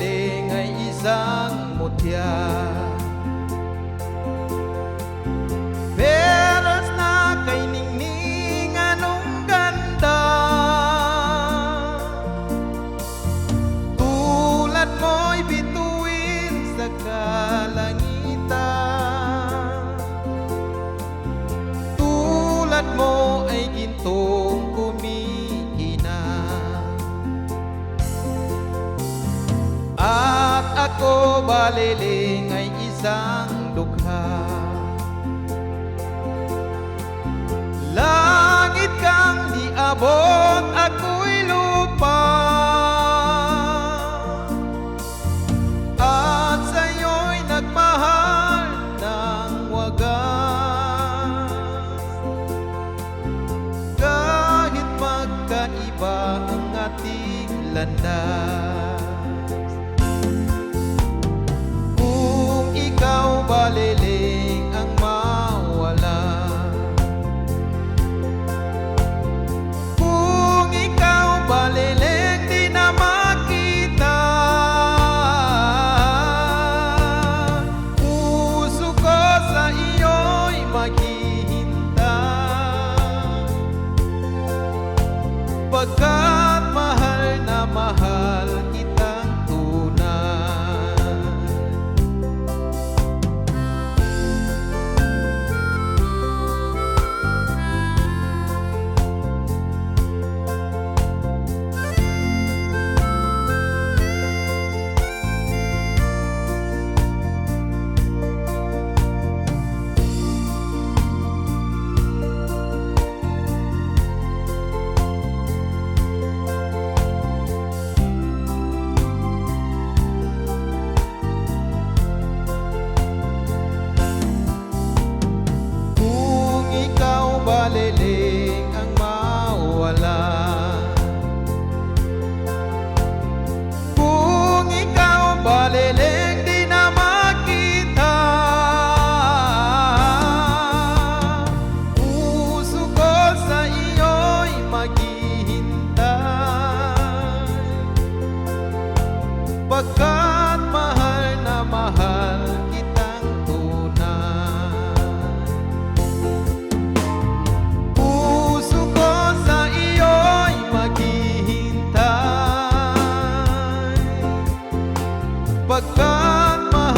để ngày giáng một nhà. paliling ay isang dukha. Langit kang niabot, ako'y lupa. At sa'yo'y nagmahal ng wagas. Kahit magkaiba ang ating landas overcome. pagkat mahal